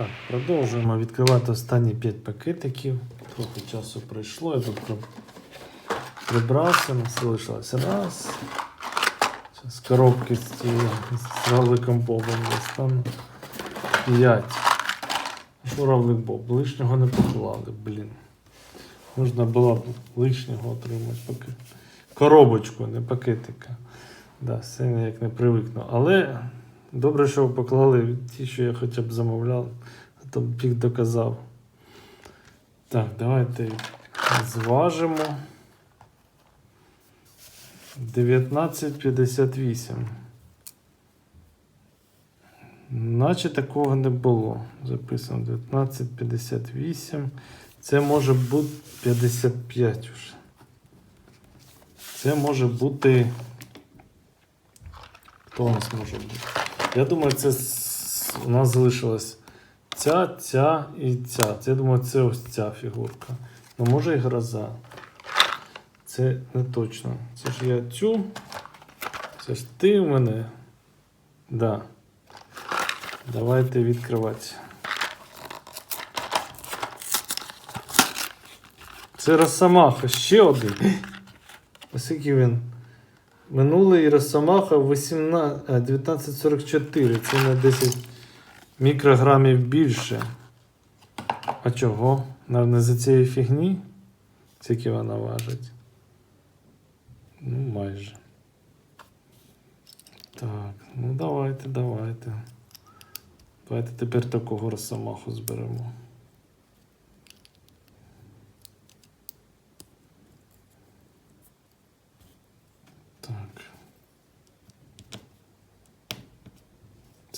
Так, продовжуємо відкривати останні 5 пакетиків. Трохи часу пройшло, я тут прибрався, нас залишилося раз. Зараз коробки з цією з Бобом достану. 5. Що Боб? Лишнього не поклали, блін. Можна було б лишнього отримати поки. Коробочку, не пакетика. Да, все ніяк не привикну. Але добре, що поклали ті, що я хоча б замовляв, а то їх доказав. Так, давайте зважимо. 19,58. Наче такого не було. Записано 19,58. Це може бути 55 вже. Це може бути. Хто у нас може бути? Я думаю, це у нас залишилась ця, ця і ця. Це, я думаю, це ось ця фігурка. Ну, може і гроза. Це не точно. Це ж я цю. Це ж ти в мене. Да. Давайте відкривати. Це Росомаха, ще один. Ось який він. Минулий Росомаха 18, 1944. Це на 10 мікрограмів більше. А чого? Навіть за цієї фігні? Скільки вона важить? Ну, майже. Так, ну давайте, давайте. Давайте тепер такого Росомаху зберемо.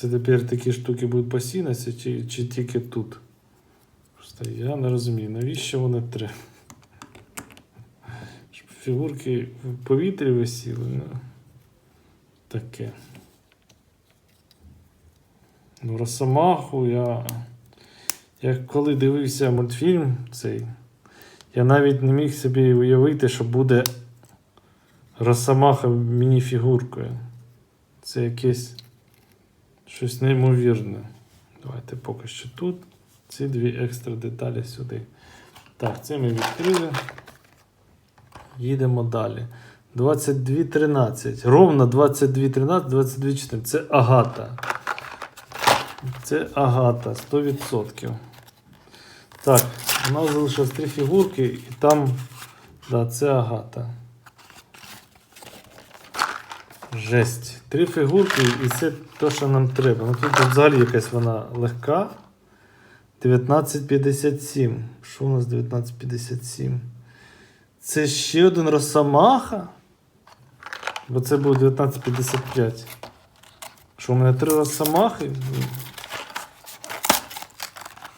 Це тепер такі штуки будуть постійності чи, чи тільки тут? Просто я не розумію, навіщо вони треба? Щоб фігурки в повітрі висіли. Ну, таке. Ну, Росомаху я. Я коли дивився мультфільм цей, я навіть не міг собі уявити, що буде Росомаха мініфігуркою. Це якесь щось неймовірне. Давайте поки що тут. Ці дві екстра деталі сюди. Так, це ми відкрили. Їдемо далі. 22.13. Ровно 22.13, 22.14. Це агата. Це агата 100%. Так, у нас залишилось три фігурки, і там. Да, це агата. Жесть. Три фігурки, і це те, що нам треба. Ну тут взагалі якась вона легка. 1957. Що у нас 1957? Це ще один Росомаха? Бо це був 1955. Що у мене три Росомахи?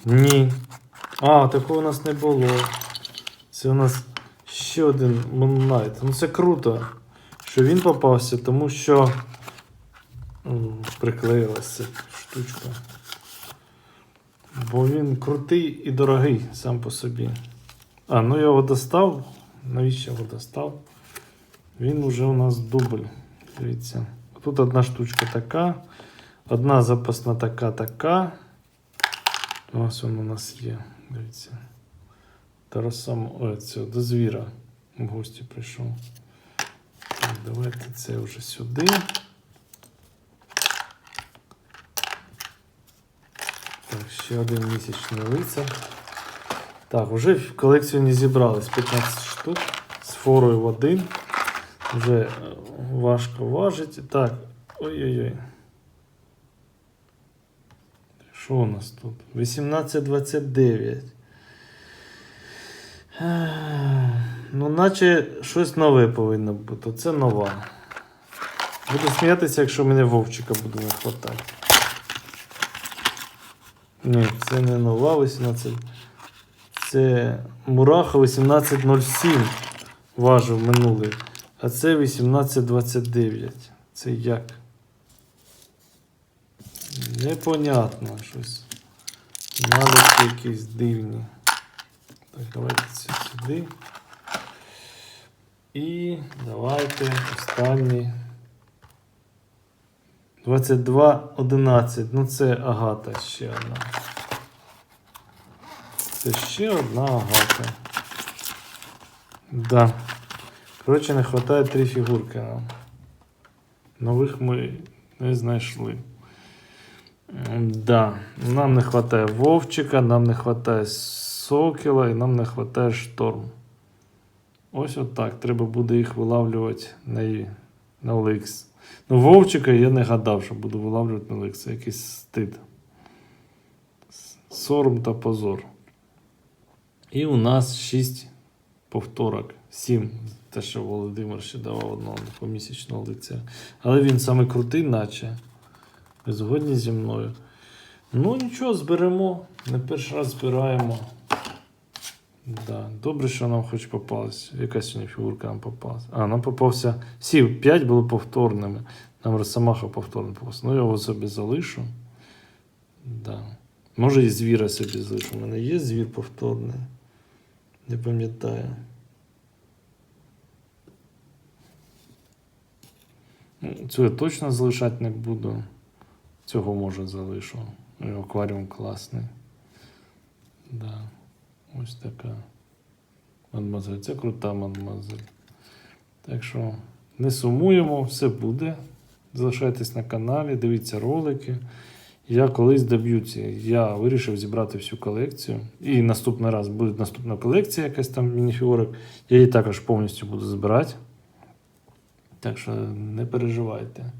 Ні. А, такого у нас не було. Це у нас ще один Moon Knight. Ну це круто, що він попався, тому що приклеїлася штучка. Бо він крутий і дорогий сам по собі. А, ну я його достав. Навіщо його достав? Він уже у нас дубль. Дивіться. Тут одна штучка така, одна запасна така, така. Ось він у нас є. Дивіться. Тарасам, ой, це до звіра в гості прийшов. Давайте це вже сюди. Так, ще один місячний лицар. Так, вже в колекцію не зібрались 15 штук з форою в один. Вже е, важко важить. Так, ой-ой-ой. Що у нас тут? 1829. Ну, наче щось нове повинно бути. Це нова. Буду сміятися, якщо мене Вовчика буде не хватати. Ні, це не нова 18. Це Мураха 1807 важив минулий. А це 1829. Це як? Непонятно щось. Наліпки якісь дивні. Так, давайте це сюди. І давайте останній. 22.11. Ну це агата ще одна. Це ще одна агата. Да. Коротше, не вистачає три фігурки нам. Нових ми не знайшли. Да. Нам не вистачає Вовчика, нам не вистачає Сокіла і нам не вистачає шторм. Ось отак. Треба буде їх вилавлювати на, на OLX. Ну, Вовчика я не гадав, що буду вилавлювати на OLX. Це якийсь стид. Сором та позор. І у нас 6 повторок. 7. Те, що Володимир ще давав одного помісячного лиця. Але він саме крутий, наче. Ви згодні зі мною. Ну, нічого, зберемо. Не перший раз збираємо. Да. Добре, що нам хоч попалась. Яка сьогодні фігурка нам попалась? А, нам попався. Всі 5 були повторними. Нам Росомаха повторно попався. Ну, я його собі залишу. Да. Може і звіра собі залишу. У мене є звір повторний. Не пам'ятаю. Ну, Цю я точно залишати не буду. Цього може залишу. Акваріум класний. Да. Ось така. Мадмазель. Це крута мадмазель. Так що не сумуємо, все буде. Залишайтесь на каналі, дивіться ролики. Я колись доб'ю. Я вирішив зібрати всю колекцію. І наступний раз буде наступна колекція, якась там мініфігурок. Я її також повністю буду збирати. Так що не переживайте.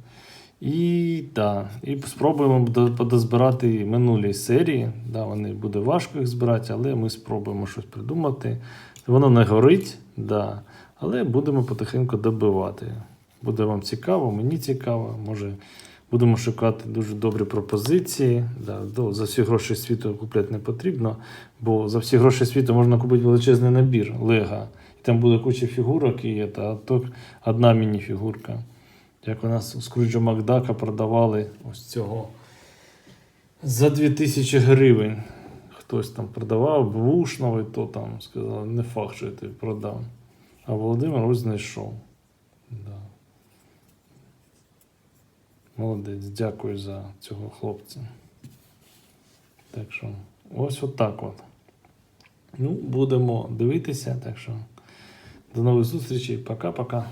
І да, і спробуємо до- подозбирати минулі серії. Да, вони буде важко їх збирати, але ми спробуємо щось придумати. Воно не горить, да, але будемо потихеньку добивати. Буде вам цікаво, мені цікаво. Може, будемо шукати дуже добрі пропозиції. Да, за всі гроші світу купляти не потрібно, бо за всі гроші світу можна купити величезний набір Лего. І там буде куча фігурок, і це, а то одна міні-фігурка. Як у нас у Скруджа Макдака продавали ось цього за 2000 гривень. Хтось там продавав, бушного, і то там сказали, не факт, що я тобі продам. А Володимир ось знайшов. Да. Молодець, дякую за цього хлопця. Так що, ось отак от. Ну, будемо дивитися. Так що, до нових зустрічей. Пока-пока.